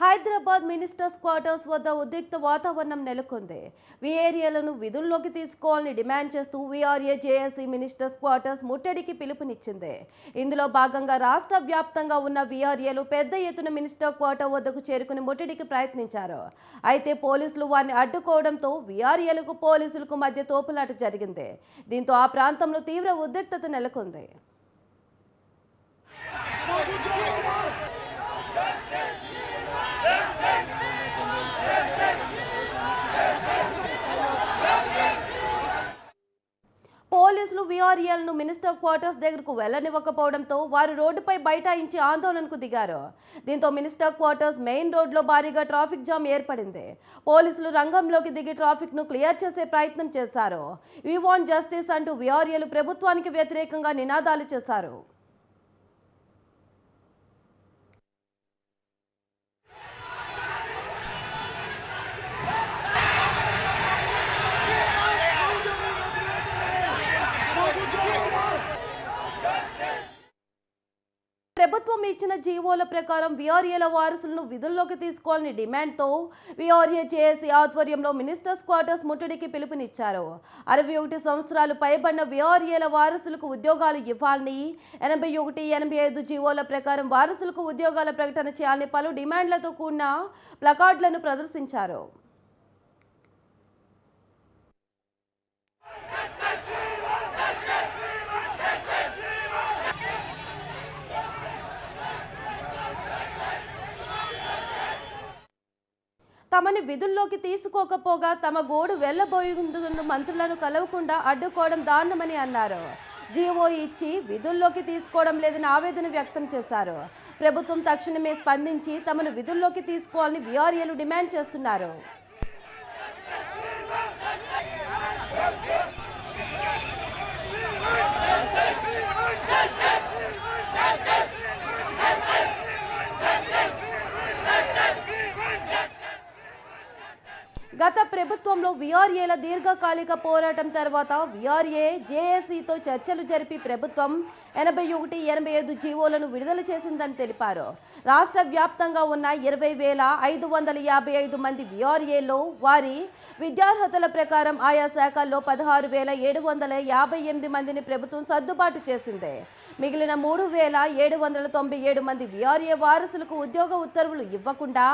Hyderabad ministers quarters వద్ద ఉద్రిక్త వాతావరణం నెలకొంది. ఈ ఏరియాలను విధుల్లోకి తీసుకోవాలని డిమాండ్ చేస్తూ వీఆర్ఏ జేఏసీ మినిస్టర్స్ క్వార్టర్స్ ముట్టడికి పిలుపునిచ్చింది. ఇందులో భాగంగా రాష్ట్ర వ్యాప్తంగా ఉన్న విఆర్ఏలు పెద్ద ఎత్తున మినిస్టర్ క్వార్టర్ వద్దకు చేరుకుని ముట్టడికి ప్రయత్నించారు. అయితే పోలీసులు వారిని అడ్డుకోవడంతో విఆర్ఏలకు పోలీసులకు మధ్య తోపులాట జరిగింది. దీంతో ఆ ప్రాంతంలో తీవ్ర ఉద్రిక్తత నెలకొంది. పోలీసులు మినిస్టర్ క్వార్టర్స్ దగ్గరకు వెళ్ళనివ్వకపోవడంతో వారు రోడ్డుపై బైఠాయించి ఆందోళనకు దిగారు. దీంతో మినిస్టర్ క్వార్టర్స్ మెయిన్ రోడ్లో భారీగా ట్రాఫిక్ జామ్ ఏర్పడింది. పోలీసులు రంగంలోకి దిగి ట్రాఫిక్ను క్లియర్ చేసే ప్రయత్నం చేశారు. వీ వాంట్ జస్టిస్ అంటూ విఆర్ఏలు ప్రభుత్వానికి వ్యతిరేకంగా నినాదాలు చేశారు. ప్రభుత్వం ఇచ్చిన జీవోల ప్రకారం విఆర్ఏల వారసులను విధుల్లోకి తీసుకోవాలని డిమాండ్తో విఆర్ఏ జేఏసీ ఆధ్వర్యంలో మినిస్టర్స్ క్వార్టర్స్ ముట్టడికి పిలుపునిచ్చారు. అరవై ఒకటి సంవత్సరాలు పైబడిన విఆర్ఏల వారసులకు ఉద్యోగాలు ఇవ్వాలని ఎనభై ఒకటి ఎనభై ఐదు జీవోల ప్రకారం వారసులకు ఉద్యోగాల ప్రకటన చేయాలని పలు డిమాండ్లతో కూడిన ప్లకార్డులను ప్రదర్శించారు. తమని విధుల్లోకి తీసుకోకపోగా తమ గోడు వెళ్ళబోయేందుకు మంత్రులను కలవకుండా అడ్డుకోవడం దారుణమని అన్నారు. జీవో ఇచ్చి విధుల్లోకి తీసుకోవడం లేదని ఆవేదన వ్యక్తం చేశారు. ప్రభుత్వం తక్షణమే స్పందించి తమను విధుల్లోకి తీసుకోవాలని విఆర్ఏలు డిమాండ్ చేస్తున్నారు. గత ప్రభుత్వంలో వీఆర్ఏల దీర్ఘకాలిక పోరాటం తర్వాత వీఆర్ఏ జేఏసీతో చర్చలు జరిపి ప్రభుత్వం ఎనభై ఒకటి ఎనభై ఐదు జీవోలను విడుదల చేసిందని తెలిపారు. రాష్ట్ర వ్యాప్తంగా ఉన్న ఇరవై వేల ఐదు వందల యాభై ఐదు మంది వీఆర్ఏలో వారి విద్యార్హతల ప్రకారం ఆయా శాఖల్లో పదహారు వేల ఏడు వందల యాభై ఎనిమిది మందిని ప్రభుత్వం సర్దుబాటు చేసింది. మిగిలిన మూడు వేల ఏడు వందల తొంభై ఏడు మంది వీఆర్ఏ వారసులకు ఉద్యోగ ఉత్తర్వులు ఇవ్వకుండా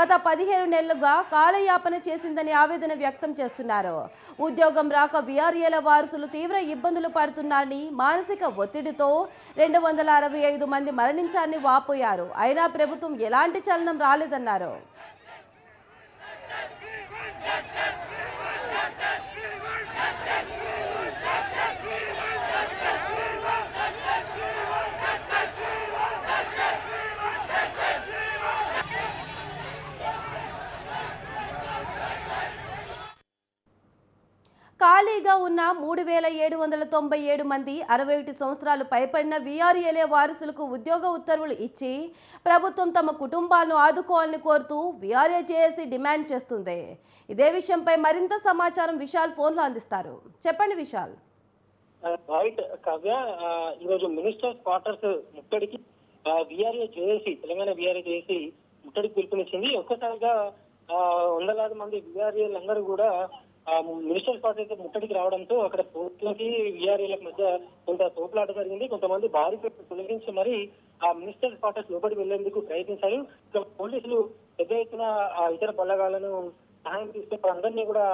గత పదిహేను నెలలుగా కాలయాపన చేసి చేసిందని ఆవేదన వ్యక్తం చేస్తున్నారు. ఉద్యోగం రాక బీఆర్ఏల వారసులు తీవ్ర ఇబ్బందులు పడుతున్నారని మానసిక ఒత్తిడితో రెండు వందల అరవై ఐదు మంది మరణించారని వాపోయారు. అయినా ప్రభుత్వం ఎలాంటి చలనం రాలేదన్నారు. ఉన్న మూడు వేల ఏడు వందల తొంభై ఏడు మంది అరవై ఒకటి సంవత్సరాలు పైబడిన వీఆర్ఏలే వారసులకు ఉద్యోగ ఉత్తర్వులు ఇచ్చి ప్రభుత్వం తమ కుటుంబాలను ఆదుకోవాలని కోరుతూ వీఆర్ఏ డిమాండ్ చేస్తుంది. ఇదే విషయంపై మరింత సమాచారం విశాల్ ఫోన్లో అందిస్తారు. చెప్పండి విశాల్. రైట్ కావ్య ఈరోజు మినిస్టర్స్ క్వార్టర్స్ ముట్టడికి విఆర్ఏ తెలంగాణ విఆర్ఏ చేసి ముట్టడికి పిలుపునిచ్చింది. ఒక్కసారిగా వందలాది మంది విఆర్ఏలందరూ కూడా మున్సిపల్ పార్టీ అయితే ముట్టడికి రావడంతో అక్కడ పోర్టులకి విఆర్ఏలకు మధ్య కొంత తోపులాట జరిగింది. కొంతమంది భారీ పెట్టు తొలగించి మరి ఆ మున్సిపల్ క్వార్టర్స్ లోపలికి వెళ్ళేందుకు ప్రయత్నించారు. ఇక పోలీసులు పెద్ద ఎత్తున ఆ, ఇతర బల్లగాలను సహాయం తీసుకుని అందరినీ కూడా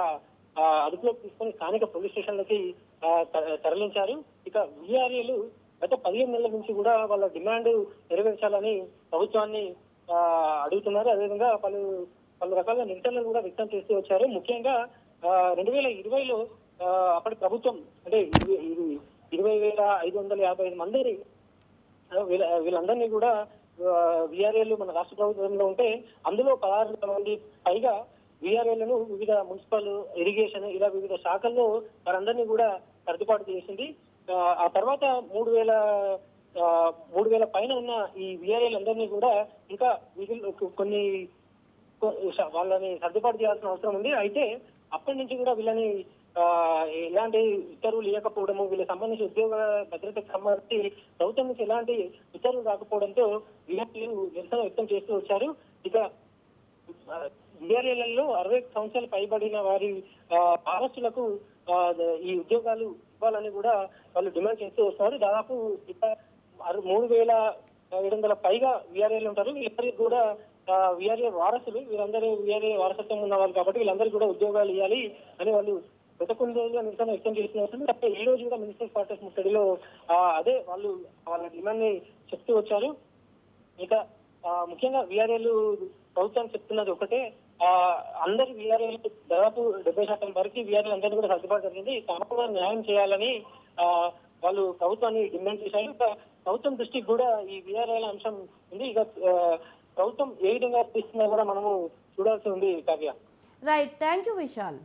ఆ, అదుపులోకి తీసుకొని స్థానిక పోలీస్ స్టేషన్లకి లకి తరలించారు. ఇక విఆర్ఏలు గత పదిహేను నెలల నుంచి కూడా వాళ్ళ డిమాండ్ నెరవేర్చాలని ప్రభుత్వాన్ని ఆ, అడుగుతున్నారు. అదేవిధంగా పలు పలు రకాల నిరసనలు కూడా వ్యక్తం చేస్తూ వచ్చారు. ముఖ్యంగా రెండు వేల ఇరవైలో అప్పటి ప్రభుత్వం అంటే ఇరవై- ఇరవై వేల ఐదు వందల యాభై ఐదు మంది వీళ్ళ వీళ్ళందరినీ కూడా విఆర్ఏలు మన రాష్ట్ర ప్రభుత్వంలో ఉంటే అందులో పదహారు మంది పైగా విఆర్ఏలను వివిధ మున్సిపల్ ఇరిగేషన్ ఇలా వివిధ శాఖల్లో వారందరినీ కూడా సర్దుబాటు చేసింది. ఆ, తర్వాత మూడు వేల మూడు వేల పైన ఉన్న ఈ విఆర్ఏలు అందరినీ కూడా ఇంకా వీటిల్లో కొన్ని వాళ్ళని సర్దుబాటు చేయాల్సిన అవసరం ఉంది. అయితే అప్పటి నుంచి కూడా వీళ్ళని ఆ, ఎలాంటి ఉత్తర్వులు ఇవ్వకపోవడము వీళ్ళకి సంబంధించి ఉద్యోగ భద్రతకు సంబంధించి ప్రభుత్వం నుంచి ఎలాంటి ఉత్తర్వులు రాకపోవడంతో విద్యార్థులు నిరసన వ్యక్తం చేస్తూ వచ్చారు. ఇక విద్యాలయాలలో అరవై సంవత్సరాలు పైబడిన వారి ఆ, ఈ ఉద్యోగాలు ఇవ్వాలని కూడా వాళ్ళు డిమాండ్ చేస్తూ వస్తున్నారు. దాదాపు ఇక అరు- మూడు వేల ఏడు వందల పైగా విఆర్ఏలు ఉంటారు. వీళ్ళందరికీ కూడా వీఆర్ఏ వారసులు. వీరందరూ వీఆర్ఏ వారసత్వం ఉన్న వాళ్ళు కాబట్టి వీళ్ళందరికీ కూడా ఉద్యోగాలు ఇవ్వాలి అని వాళ్ళు గత కొన్ని రోజులుగా నిరసన వ్యక్తం చేస్తున్నారు. అంటే ఈ రోజు కూడా మున్సిపల్ క్వార్టర్స్ ముట్టడిలో అదే వాళ్ళు వాళ్ళ డిమాండ్ని చెప్తూ వచ్చారు. ఇక ఆ, ముఖ్యంగా వీఆర్ఏలు ప్రభుత్వం చెప్తున్నది ఒకటే. ఆ, అందరి విఆర్ఏలు దాదాపు డెబ్బై శాతం వరకు వీఆర్ఏలు అందరినీ కూడా సర్దుబాటు జరిగింది. తమకు న్యాయం చేయాలని ఆ, వాళ్ళు ప్రభుత్వాన్ని డిమాండ్ చేశారు. ఇక ప్రభుత్వం దృష్టికి కూడా ఈ వీఆర్ఏల అంశం ఉంది. ఇక ప్రభుత్వం ఏ విధంగా కూడా మనము చూడాల్సి ఉంది Kavya. Right thank you Vishal